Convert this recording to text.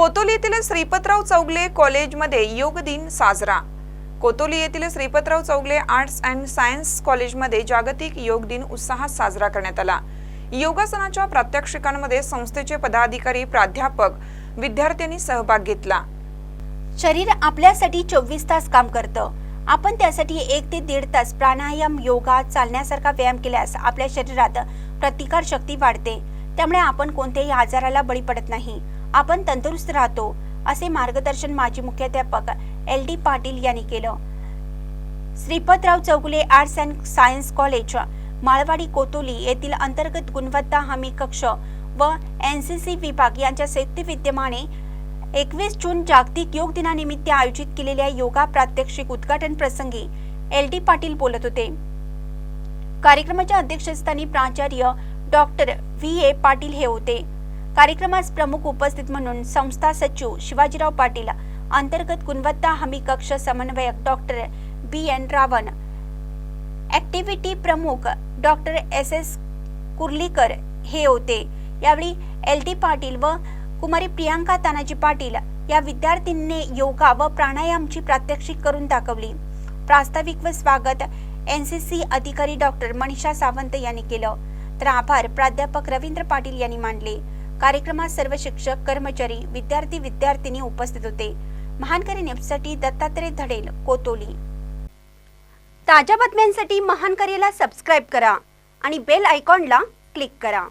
कोतोली येथील श्रीपतराव चौगले कॉलेजमध्ये योग दिन साजरा. कोतोली येथील Shripatrao Chougale arts and science कॉलेजमध्ये जागतिक योग दिन उत्साहात साजरा करण्यात आला. योगासनाच्या प्रात्यक्षिकांमध्ये संस्थेचे पदाधिकारी प्राध्यापक विद्यार्थ्यांनी सहभाग घेतला. शरीर आपल्यासाठी चोवीस तास काम करतं. आपण त्यासाठी एक ते दीड तास प्राणायाम योगा चालण्यासारखा व्यायाम केल्यास आपल्या शरीरात प्रतिकार शक्ती वाढते. त्यामुळे आपण कोणत्याही आजाराला बळी पडत नाही. आपण तंदुरुस्त राहतो असे मार्गदर्शन माजी मुख्याध्यापक एल डी पाटील यांनी केलं. Shripatrao Chougule arts and science college Malwadi Kotoli येथील अंतर्गत गुणवत्ता हमी कक्ष व एन सी सी विभाग यांच्या संयुक्त विद्यमाने एकवीस जून जागतिक योग दिनानिमित्त आयोजित केलेल्या योगा प्रात्यक्षिक उद्घाटन प्रसंगी एल डी पाटील बोलत होते. कार्यक्रमाच्या अध्यक्षस्थानी प्राचार्य डॉक्टर व्ही ए पाटील हे होते. कार्यक्रमास प्रमुख उपस्थित म्हणून संस्था सचिव शिवाजीराव पाटील अंतर्गत गुणवत्ता हमी कक्ष समन्वयक doctor B N Ravan activity प्रमुख डॉक्टर एस एस कुर्लीकर हे होते. यावेळी एल डी पाटील व कुमारी प्रियांका तानाजी पाटील या विद्यार्थ्यांनी योगा व प्राणायामची प्रात्यक्षिक करून दाखवली. प्रास्ताविक व स्वागत एन सी सी अधिकारी डॉक्टर मनीषा सावंत यांनी केलं. तर आभार प्राध्यापक रवींद्र पाटील यांनी मानले. कार्यक्रमात सर्व शिक्षक कर्मचारी विद्यार्थी विद्यार्थिनी उपस्थित होते. महानकरी न्यूजसाठी दत्तात्रय धडेल कोतोली. ताज्या बातम्यांसाठी महानकरीला सबस्क्राईब करा आणि बेल आयकॉनला क्लिक करा.